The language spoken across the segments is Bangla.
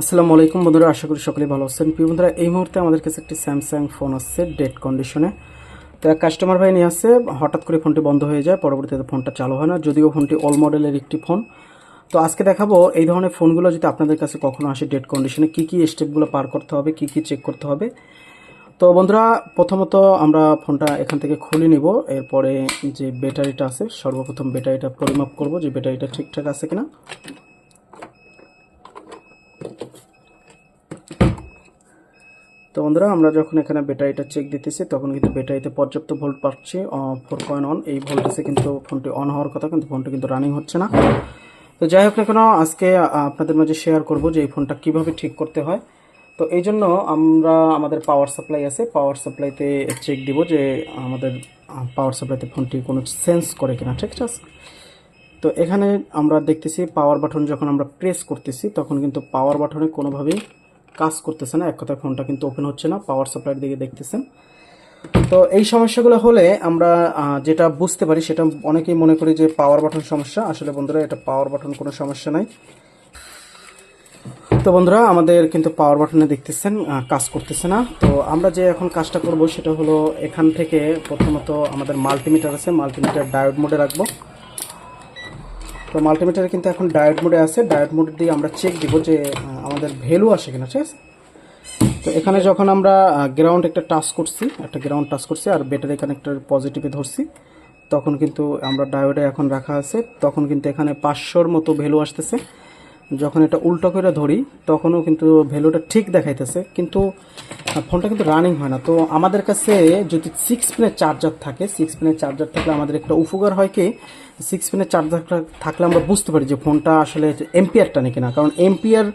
আসসালামু আলাইকুম বন্ধুরা, আশা করি সকলেই ভালো আছেন। প্রিয় বন্ধুরা, এই মুহূর্তে আমাদের কাছে একটি স্যামসাং ফোন আসছে ডেড কন্ডিশনে তো এক কাস্টমার ভাই নিয়ে আসছে, হঠাৎ করে ফোনটি বন্ধ হয়ে যায়, পরবর্তীতে ফোনটা চালু হয় না, যদিও ফোনটি অল মডেলের একটি ফোন তো আজকে দেখাবো এই ধরনের ফোনগুলো যদি আপনাদের কাছে কখনো আসে ডেড কন্ডিশনে কী কী স্টেপগুলো পার করতে হবে, কী কী চেক করতে হবে। তো বন্ধুরা, প্রথমত আমরা ফোনটা এখান থেকে খুলে নিব, এরপরে যে ব্যাটারিটা আছে, সর্বপ্রথম ব্যাটারিটা পরিমাপ করব যে ব্যাটারিটা ঠিকঠাক আছে কিনা। তো বন্ধুরা, আমরা যখন এখানে ব্যাটারিটা চেক দিতেছি, তখন কিন্তু ব্যাটারিতে পর্যাপ্ত ভোল্ট পাচ্ছি ফোর পয়েন্ট অন এই ভোল্টেজে কিন্তু ফোনটি অন হওয়ার কথা, কিন্তু ফোনটি কিন্তু রানিং হচ্ছে না। তো যাই হোক না আজকে আপনাদের মাঝে শেয়ার করব যে এই ফোনটা কীভাবে ঠিক করতে হয়। তো এই জন্য আমরা, আমাদের পাওয়ার সাপ্লাই আছে। পাওয়ার সাপ্লাইতে চেক দিব যে আমাদের পাওয়ার সাপ্লাইতে ফোনটি কোনো সেন্স করে কিনা, ঠিক আছে? তো এখানে আমরা দেখতেছি পাওয়ার বাটন যখন আমরা প্রেস করতেছি, তখন কিন্তু পাওয়ার বাটনে কোনোভাবেই কাজ করতেছে না, এক কথায় ফোনটা কিন্তু ওপেন হচ্ছে না পাওয়ার সাপ্লাইয়ের দিকে দেখতেছেন। তো এই সমস্যাগুলো হলে আমরা যেটা বুঝতে পারি, সেটা অনেকেই মনে করি যে পাওয়ার বাটন সমস্যা। আসলে বন্ধুরা, এটা পাওয়ার বাটন কোনো সমস্যা নাই। তো বন্ধুরা, আমাদের কিন্তু পাওয়ার বাটনে দেখতেছেন কাজ করতেছে না। তো আমরা যে এখন কাজটা করব, সেটা হলো এখান থেকে প্রথমত আমাদের মাল্টিমিটার আছে মাল্টিমিটার ডায়োড মোডে রাখব। তো মাল্টিমিটারে কিন্তু এখন ডায়েট মোডে আছে। ডায়েট মোড দিয়ে আমরা চেক দিব যে আমাদের ভ্যালু আসে কিনা, ঠিক আছে? তো এখানে যখন আমরা গ্রাউন্ড একটা টাচ করছি, একটা গ্রাউন্ড টাচ করছি আর ব্যাটারি কানেক্টর পজিটিভে ধরছি, তখন কিন্তু আমরা ডায়োডে এখন রাখা আছে। তখন কিন্তু এখানে পাঁচশোর মতো ভ্যালু আসতেছে। যখন এটা উল্টো করে ধরি, তখনও কিন্তু ভ্যালুটা ঠিক দেখাইতেছে। কিন্তু ফোনটা কিন্তু রানিং হয় না। তো আমাদের কাছে যদি সিক্স পিনের চার্জার থাকে সিক্স পিনের চার্জার থাকলে আমাদের একটা উপকার হয় কি? সিক্স পিনের চার্জার থাকলে আমরা বুঝতে পারি যে ফোনটা আসলে এম্পিয়ার টানে কিনা। কারণ এম্পিয়ার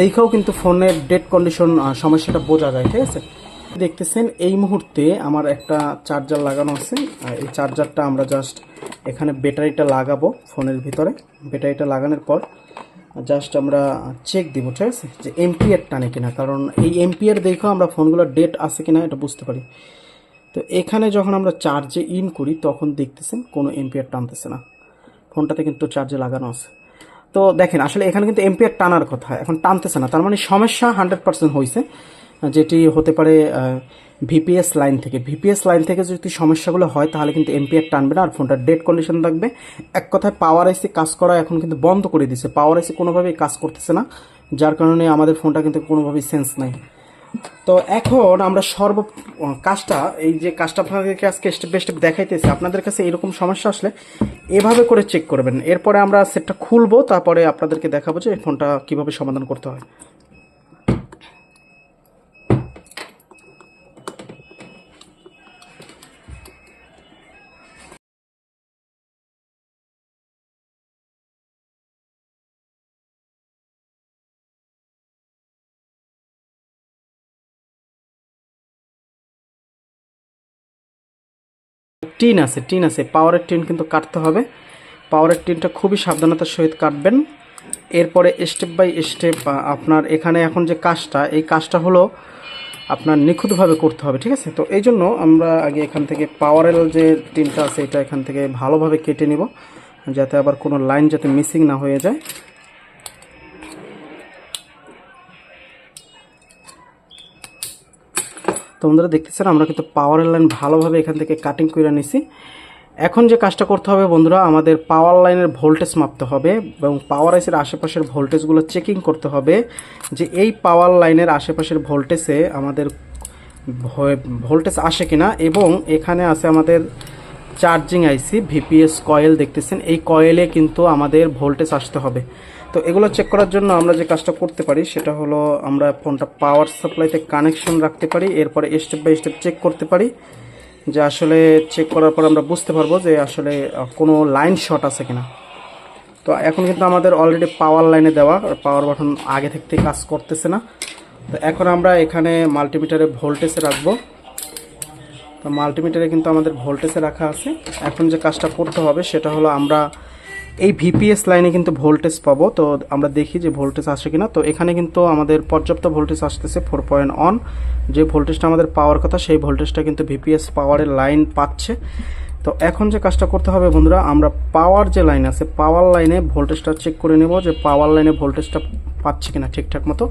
দেখেও কিন্তু ফোনের ডেড কন্ডিশন সমস্যাটা বোঝা যায়, ঠিক আছে? দেখতেছেন, এই মুহূর্তে আমার একটা চার্জার লাগানো আছে। আর এই চার্জারটা আমরা জাস্ট এখানে ব্যাটারিটা লাগাবো ফোনের ভিতরে। ব্যাটারিটা লাগানোর পর জাস্ট আমরা চেক দিব, ঠিক আছে? যে এমপিআর টানে কিনা, কারণ এই এমপিয়ার দেখেও আমরা ফোনগুলোর ডেট আছে কিনা, এটা বুঝতে পারি। তো এখানে যখন আমরা চার্জে ইন করি, তখন দেখতেছেন কোনো এমপিআর টানতেছে না। ফোনটাতে কিন্তু চার্জে লাগানো আছে। তো দেখেন, আসলে এখানে কিন্তু এমপিয়ার টানার কথা, এখন টানতেছে না। তার মানে সমস্যা হান্ড্রেড পার্সেন্ট হয়েছে যেটি হতে পারে ভিপিএস লাইন থেকে। ভিপিএস লাইন থেকে যদি সমস্যাগুলো হয়, তাহলে কিন্তু এমপিআর টানবে না, আর ফোনটা ডেড কন্ডিশন থাকবে। এক কথায় পাওয়ার আইসি কাজ করা এখন কিন্তু বন্ধ করে দিছে। পাওয়ার আইসি কোনোভাবেই কাজ করতেছে না, যার কারণে আমাদের ফোনটা কিন্তু কোনোভাবেই সেন্স নাই। তো এখন আমরা সর্ব কাজটা, এই যে কাজটা আপনাদেরকে আজকে স্টেপ বাই স্টেপ দেখাইতেছি, আপনাদের কাছে এরকম সমস্যা আসলে এভাবে করে চেক করবেন। এরপরে আমরা সেটটা খুলবো, তারপরে আপনাদেরকে দেখাবো যে ফোনটা কীভাবে সমাধান করতে হয়। টিন আছে টিন আছে, পাওয়ারের টিন কিন্তু কাটতে হবে। পাওয়ারের টিনটা খুবই সাবধানতার সহিত কাটবেন। এরপরে স্টেপ বাই স্টেপ আপনার এখানে এখন যে কাজটা, এই কাজটা হলো আপনার নিখুঁতভাবে করতে হবে, ঠিক আছে? তো এই জন্য আমরা আগে এখান থেকে পাওয়ারের যে টিনটা আছে, এটা এখান থেকে ভালোভাবে কেটে নিব, যাতে আবার কোনো লাইন যাতে মিসিং না হয়ে যায়। তো বন্ধুরা দেখতেছেন আমরা কিন্তু পাওয়ার লাইন ভালোভাবে এখান থেকে কাটিং করে নিছি। এখন যে কাজটা করতে হবে বন্ধুরা, আমাদের পাওয়ার লাইনের ভোল্টেজ মাপতে হবে এবং পাওয়ার আইসের আশেপাশের ভোল্টেজগুলো চেকিং করতে হবে যে এই পাওয়ার লাইনের আশেপাশের ভোল্টেজে আমাদের ভোল্টেজ আসে কিনা এবং এখানে আছে আমাদের চার্জিং আইসি ভিপিএস কয়েল দেখতেছেন। এই কয়েলে কিন্তু আমাদের ভোল্টেজ আসতে হবে। তো এগুলো চেক করার জন্য আমরা যে কাজটা করতে পারি, সেটা হলো আমরা ফোনটা পাওয়ার সাপ্লাইতে কানেকশন রাখতে পারি, এরপরে স্টেপ বাই স্টেপ চেক করতে পারি। যে আসলে চেক করার পর আমরা বুঝতে পারব যে আসলে কোনো লাইন শর্ট আছে কিনা। তো এখন কিন্তু আমাদের অলরেডি পাওয়ার লাইনে দেওয়া পাওয়ার বাটন আগে থেকে কাজ করতেছে না। তো এখন আমরা এখানে মাল্টিমিটারে ভোল্টেজে রাখব। তো মাল্টিমিটারে কিন্তু আমাদের ভোল্টেজে রাখা আছে। এখন যে কাজটা করতে হবে, সেটা হলো আমরা এই ভিপিএস লাইনে কিন্তু ভোল্টেজ পাবো। তো আমরা দেখি যে ভোল্টেজ আসে কিনা। তো এখানে কিন্তু আমাদের পর্যাপ্ত ভোল্টেজ আসতেছে ফোর পয়েন্ট অন যে ভোল্টেজটা আমাদের পাওয়ার কথা, সেই ভোল্টেজটা কিন্তু ভিপিএস পাওয়ারের লাইন পাচ্ছে। তো এখন যে কাজটা করতে হবে বন্ধুরা, আমরা পাওয়ার যে লাইন আছে পাওয়ার লাইনে ভোল্টেজটা চেক করে নেব যে পাওয়ার লাইনে ভোল্টেজটা পাচ্ছে কিনা ঠিকঠাক মতো।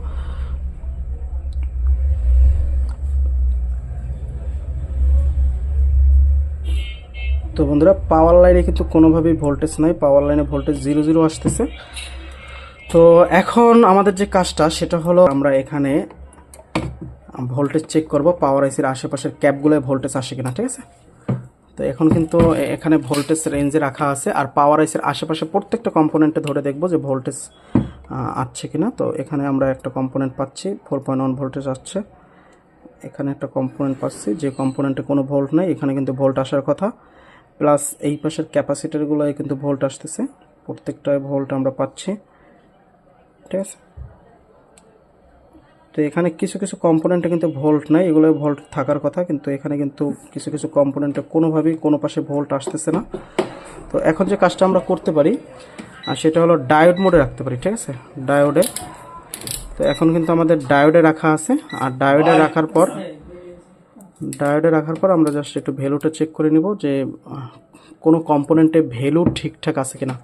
তো বন্ধুরা পাওয়ার লাইনে কিন্তু কোনোভাবেই ভোল্টেজ নাই পাওয়ার লাইনে ভোল্টেজ জিরো জিরো আসতেছে। তো এখন আমাদের যে কাজটা, সেটা হলো আমরা এখানে ভোল্টেজ চেক করব পাওয়ার আইসির আশেপাশের ক্যাপগুলোয় ভোল্টেজ আসে কিনা, ঠিক আছে? তো এখন কিন্তু এখানে ভোল্টেজ রেঞ্জে রাখা আছে, আর পাওয়ার আইসির আশেপাশে প্রত্যেকটা কম্পোনেন্টে ধরে দেখব যে ভোল্টেজ আসছে কিনা। তো এখানে আমরা একটা কম্পোনেন্ট পাচ্ছি ফোর পয়েন্ট ওয়ান ভোল্টেজ আসছে। এখানে একটা কম্পোনেন্ট পাচ্ছি, যে কম্পোনেন্টে কোনো ভোল্ট নেই, এখানে কিন্তু ভোল্ট আসার কথা। প্লাস এই পাশের ক্যাপাসিটারগুলোয় কিন্তু ভোল্ট আসতেছে। প্রত্যেকটায় ভোল্ট আমরা পাচ্ছি। ঠিক আছে? তো এখানে কিছু কিছু কম্পোনেন্টে কিন্তু ভোল্ট নাই এগুলো ভোল্ট থাকার কথা, কিন্তু এখানে কিন্তু কিছু কিছু কম্পোনেন্টে কোনোভাবেই কোনো পাশে ভোল্ট আসতেছে না। তো এখন যে কাজটা আমরা করতে পারি, আর সেটা হলো ডায়োড মোডে রাখতে পারি, ঠিক আছে? ডায়োডে তো এখন কিন্তু আমাদের ডায়োডে রাখা আছে, আর ডায়োডে রাখার পর ডায়োডে রাখার পর আমরা জাস্ট একটু ভ্যালুটা চেক করে নিব যে কোনো কম্পোনেন্টে ভ্যালু ঠিকঠাক আছে কিনা।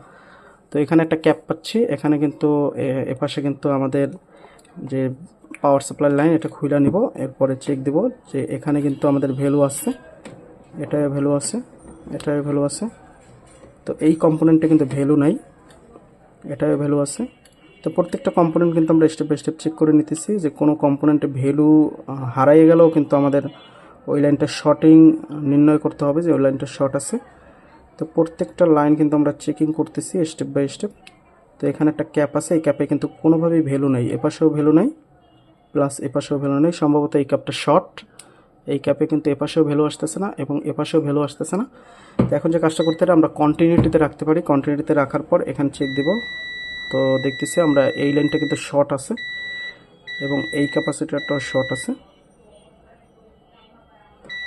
তো এখানে একটা ক্যাপ পাচ্ছি, এখানে কিন্তু এপাশে কিন্তু আমাদের যে পাওয়ার সাপ্লাই লাইন এটা খুলে নিব। এরপরে চেক দিব যে এখানে কিন্তু আমাদের ভ্যালু আছে এটায় ভ্যালু আছে এটায় ভ্যালু আছে। তো এই কম্পোনেন্টে কিন্তু ভ্যালু নাই এটায় ভ্যালু আছে। তো প্রত্যেকটা কম্পোনেন্ট কিন্তু আমরা স্টেপ বাই স্টেপ চেক করে নিতেছি যে কোনো কম্পোনেন্টে ভ্যালু হারাইয়ে গেলেও কিন্তু আমাদের ওই লাইনটা শর্টিং নির্ণয় করতে হবে যে ওই লাইনটা শর্ট আছে। তো প্রত্যেকটা লাইন কিন্তু আমরা চেকিং করতেছি স্টেপ বাই স্টেপ তো এখানে একটা ক্যাপ আছে, এই ক্যাপে কিন্তু কোনোভাবেই ভ্যালু নেই। এপাশেও ভ্যালু নেই প্লাস এপাশেও ভ্যালু নেই। সম্ভবত এই ক্যাপটা শর্ট এই ক্যাপে কিন্তু এপাশেও ভ্যালু আসতেছে না এবং এপাশেও ভ্যালু আসতেছে না। তো এখন যে কাজটা করতে আমরা কন্টিনিউটিতে রাখতে পারি। কন্টিনিউটিতে রাখার পর এখানে চেক দিব। তো দেখতেছি আমরা এই লাইনটা কিন্তু শর্ট আছে এবং এই ক্যাপাসিটারটাও শর্ট আছে।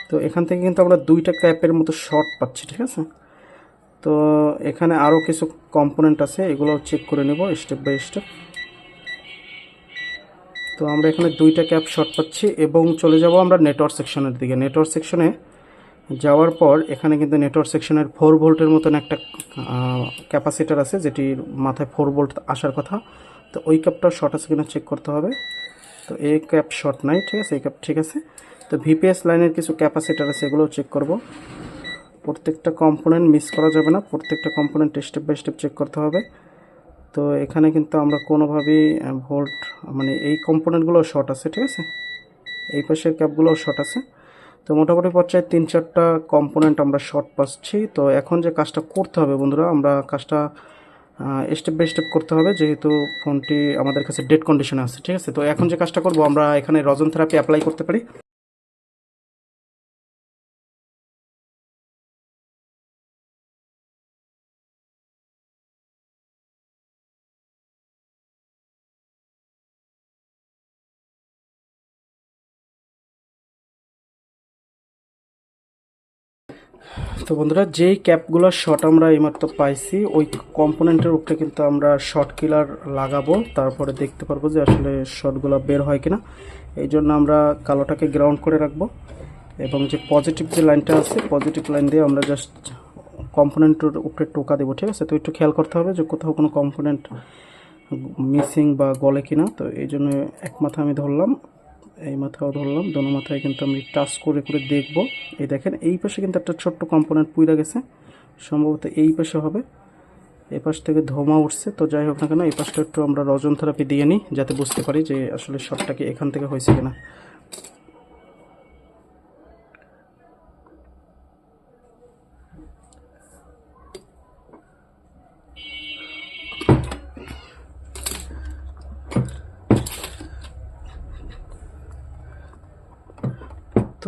তো এখান থেকে কিন্তু আমরা দুইটা ক্যাপের মতো শর্ট পাচ্ছি, ঠিক আছে? তো এখানে আরও কিছু কম্পোনেন্ট আছে এগুলো চেক করে নেব স্টেপ বাই স্টেপ তো আমরা এখানে দুইটা ক্যাপ শর্ট পাচ্ছি এবং চলে যাব আমরা নেটওয়ার্ক সেকশনের দিকে। নেটওয়ার্ক সেকশনে যাওয়ার পর এখানে কিন্তু নেটওয়ার্ক সেকশনের ফোর ভোল্টের মতন একটা ক্যাপাসিটার আছে, যেটির মাথায় ফোর ভোল্ট আসার কথা। তো ওই ক্যাপটা শর্ট আছে কিনা চেক করতে হবে। তো এই ক্যাপ শর্ট নাই, ঠিক আছে? এই ক্যাপ ঠিক আছে। তো ভিপিএস লাইনের কিছু ক্যাপাসিটার আছে, এগুলোও চেক করব। প্রত্যেকটা কম্পোনেন্ট মিস করা যাবে না, প্রত্যেকটা component step by step check করতে হবে। তো এখানে কিন্তু আমরা কোনোভাবেই ভোল্ট মানে এই কম্পোনেন্টগুলো শর্ট আছে, ঠিক আছে? এই পাশের ক্যাপগুলোও শর্ট আছে। তো মোটামুটি পর্যায়ে তিন চারটা কম্পোনেন্ট আমরা শর্ট পাচ্ছি। তো এখন যে কাজটা করতে হবে বন্ধুরা, আমরা কাজটা স্টেপ বাই স্টেপ করতে হবে, যেহেতু ফোনটি আমাদের কাছে ডেড কন্ডিশনে আছে, ঠিক আছে? তো এখন যে কাজটা করব, আমরা এখানে রজন থেরাপি অ্যাপ্লাই করতে পারি। তো বন্ধুরা, যেই ক্যাপগুলো শট আমরা এইমাত্র পাইছি, ওই কম্পোনেন্টের উপরে কিন্তু আমরা শর্ট কিলার লাগাবো। তারপরে দেখতে পারব যে আসলে শর্টগুলো বের হয় কিনা। এই জন্য আমরা কালোটাকে গ্রাউন্ড করে রাখব। এবং যে পজিটিভ যে লাইনটা আছে পজিটিভ লাইন দিয়ে আমরা জাস্ট কম্পোনেন্টের উপরে টোকা দেবো, ঠিক আছে? তো একটু খেয়াল করতে হবে যে কোথাও কোনো কম্পোনেন্ট মিসিং বা গলে কিনা। তো এই জন্য এক মাথা আমি ধরলাম। এই মাথাও ধরলাম, দোনো মাথায় কিন্তু আমি টাচ করে করে দেখব। এই দেখেন, এই পাশে কিন্তু একটা ছোট্ট কম্পোনেন্ট পুইরা গেছে। সম্ভবত এই পাশে হবে। এপাশ পাশ থেকে ধোমা উঠছে, তো যাই হোক না কেন, এই পাশটা একটু আমরা রজন থেরাপি দিয়ে নিই, যাতে বুঝতে পারি যে আসলে শটটা কি এখান থেকে হয়েছে কিনা।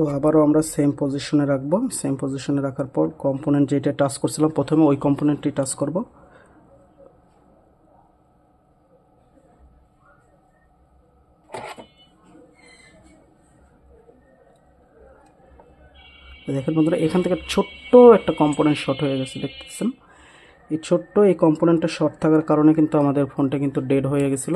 তো আবারও আমরা সেম পজিশনে রাখব। সেম পজিশনে রাখার পর কম্পোনেন্ট যেটা টাচ করছিলাম, প্রথমে ওই কম্পোনেন্টটি টাচ করব। দেখেন বন্ধুরা, এখান থেকে ছোট্ট একটা কম্পোনেন্ট শর্ট হয়ে গেছে, দেখতেছেন? এই ছোট্ট এই কম্পোনেন্টটা শর্ট থাকার কারণে কিন্তু আমাদের ফোনটা কিন্তু ডেড হয়ে গেছিল।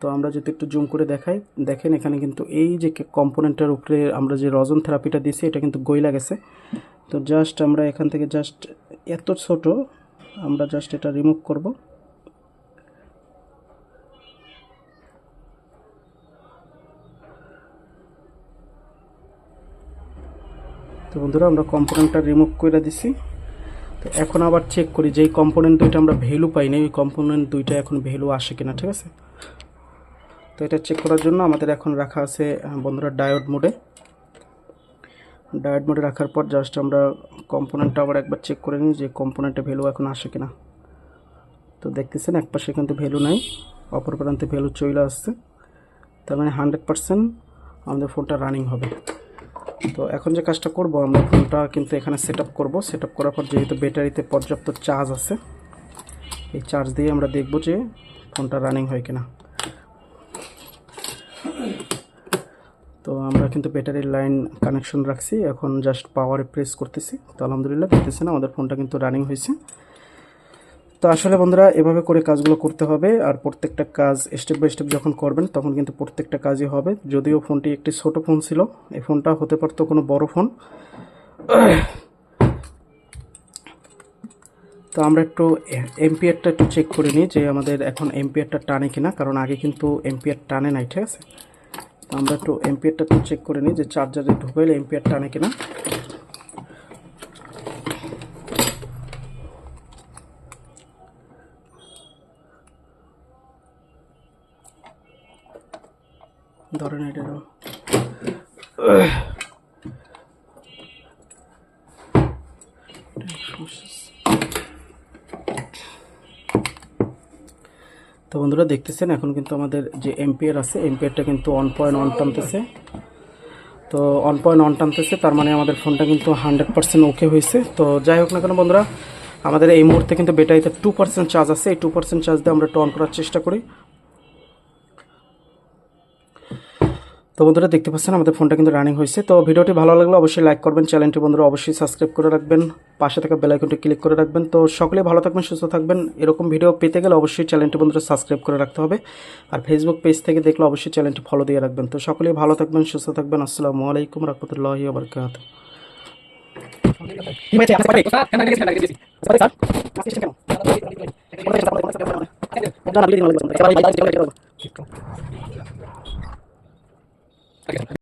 তো আমরা যদি একটু জুম করে দেখাই, দেখেন এখানে কিন্তু এই যে কম্পোনেন্টের উপরে আমরা যে রজন থেরাপিটা দিয়েছি, এটা কিন্তু গইলা গেছে। তো জাস্ট আমরা এখান থেকে জাস্ট এত ছোট, আমরা জাস্ট এটা রিমুভ করব। তো বন্ধুরা, আমরা কম্পোনেন্টটা রিমুভ করে দিছি। তো এখন আবার চেক করি যে এই কম্পোনেন্ট দুইটা আমরা ভ্যালু পাইনি ওই কম্পোনেন্ট দুইটা এখন ভ্যালু আসে কিনা, ঠিক আছে? তো এটা চেক করার জন্য আমাদের এখন রাখা আছে বন্ধুরা ডায়োড মোডে ডায়োড মোডে রাখার পর জাস্ট আমরা কম্পোনেন্টটা আবার একবার চেক করে নিই যে কম্পোনেন্টে ভ্যালু এখন আসে কিনা। তো দেখতেছেন এক পাশে কিন্তু ভ্যালু নাই, অপর প্রান্তে ভ্যালু চলে আসছে। তার মানে হান্ড্রেড পার্সেন্ট আমাদের ফোনটা রানিং হবে। তো এখন যে কাজটা করব, আমরা ফোনটা কিন্তু এখানে সেট আপ করব। সেট আপ করার পর যেহেতু ব্যাটারিতে পর্যাপ্ত চার্জ আছে, এই চার্জ দিয়ে আমরা দেখব যে ফোনটা রানিং হয় কিনা তো আমরা কিন্তু ব্যাটারির লাইন কানেকশন রাখছি। এখন জাস্ট পাওয়ারে প্রেস করতেছি। তো আলহামদুলিল্লাহ দেখতেছেন আমাদের ফোনটা কিন্তু রানিং হয়েছে। তো আসলে বন্ধুরা, এভাবে করে কাজগুলো করতে হবে আর প্রত্যেকটা কাজ স্টেপ বাই স্টেপ যখন করবেন, তখন কিন্তু প্রত্যেকটা কাজই হবে। যদিও ফোনটি একটি ছোট ফোন ছিল, এই ফোনটা হতে পারতো কোনো বড় ফোন তো আমরা একটু এমপিআরটা একটু চেক করে নিই যে আমাদের এখন এমপিআরটা টানে কিনা, কারণ আগে কিন্তু এমপিআর টানে নাই, ঠিক আছে? আমরা একটু এমপিআরটা একটু চেক করে নিই যে চার্জারে ঢুকাইলে এমপিআর টানে কিনা। ধরেন এটা এরকম। তো বন্ধুরা দেখতেছেন, এখন কিন্তু আমাদের যে এম্পিয়ার আছে এম্পিয়ারটা কিন্তু ওয়ান পয়েন্ট ওয়ান টানতেছে। তো ওয়ান পয়েন্ট ওয়ান টানতেছে, তার মানে আমাদের ফোনটা কিন্তু হান্ড্রেড পার্সেন্ট ওকে হয়েছে। তো যাই হোক না কেন বন্ধুরা, আমাদের এই মুহূর্তে কিন্তু ব্যাটারিতে টু পার্সেন্ট চার্জ আছে। এই টু পার্সেন্ট চার্জ দিয়ে আমরা টন অন করার চেষ্টা করি। তো বন্ধুরা, দেখতে পাচ্ছেন আমাদের ফোনটা কিন্তু রানিং হয়েছে। তো ভিডিওটি ভালো লাগলে অবশ্যই লাইক করবেন চ্যানেলটি বন্ধুরা অবশ্যই সাবস্ক্রাইব করে রাখবেন, পাশে থাকা বেল আইকনটি ক্লিক করে রাখবেন। তো সকলেই ভালো থাকবেন, সুস্থ থাকবেন। এরকম ভিডিও পেতে গেলে অবশ্যই চ্যানেলটি বন্ধুরা সাবস্ক্রাইব করে রাখতে হবে। আর ফেসবুক পেজ থেকে দেখলে অবশ্যই চ্যানেলটি ফলো দিয়ে রাখবেন। তো সকলেই ভালো থাকবেন, সুস্থ থাকবেন। আসসালামু আলাইকুম রহমতুল্লাহি again